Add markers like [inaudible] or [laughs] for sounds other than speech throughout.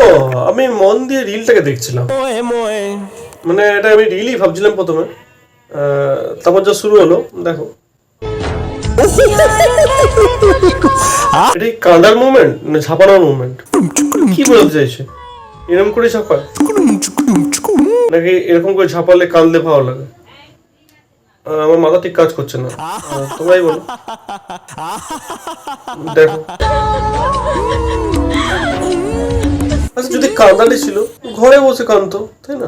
ও আমি মন দিয়ে রিলটাকে দেখছিলাম। মানে এটা আমি রিলই ভাবছিলাম প্রথমে। আহ, তারপর যা শুরু হলো দেখো। [laughs] এটা কি কাঁদার মুভমেন্ট না ঝাপানোর মুভমেন্ট কি বলতে চাইছে? এরকম করে ঝাপায় নাকি এরকম করে ঝাপালে কাঁদলে ভালো লাগে? আমার মাথা ঠিক কাজ করছে না। আহ, তোমরাই বলো। [laughs] দেখো। [laughs] আচ্ছা যদি কাঁদালি ছিল ঘরে বসে কাঁদতো তাই না?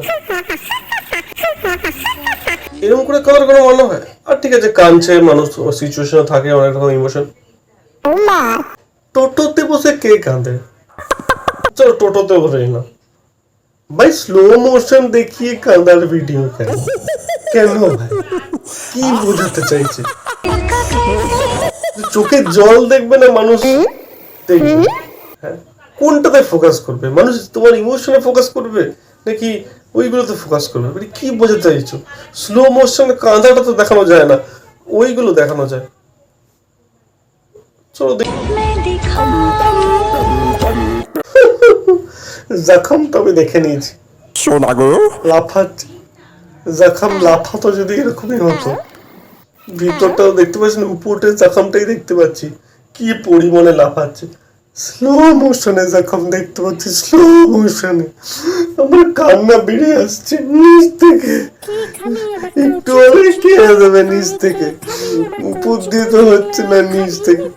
এরকম করে কাঁদার কোনো মনে হয়? আর ঠিক আছে কাঁদছে মানুষ সিচুয়েশনে থাকে অনেক রকম ইমোশন টোটোতে বসে কে কাঁদে? চলো টোটোতে বসে না ভাই স্লো মোশন দেখিয়ে কাঁদার ভিডিও কেন? কেন ভাই? কি বোঝাতে চাইছে? চোখে জল দেখবে না মানুষ? দেখবে। হ্যাঁ? কোনটাতে ফোকাস করবে? মানুষ তোমার ইমোশনে ফোকাস করবে? নাকি ওইগুলোতে ফোকাস করবে? মানে কি বোঝাতে চাইছো? স্লো মোশনে কাঁদাটা তো দেখানো যায় না। ওইগুলো দেখানো যায়। চলো জখম তো আমি দেখে নিয়েছি। শোনা গো লাফাচ্ছে। জখম লাফাতো যদি এরকমই হতো। ভিতরটাও দেখতে পাচ্ছি না উপরে জখমটাই দেখতে পাচ্ছি। কি পরিমাণে লাফাচ্ছে। স্লো মোশনে যখন দেখতে পাচ্ছি স্লো মোশনে আমার কান্না বেরিয়ে আসছে নিচ থেকে। একটু অনেক যাবে নিচ থেকে। উপর দিয়ে তো হচ্ছে না নিচ থেকে।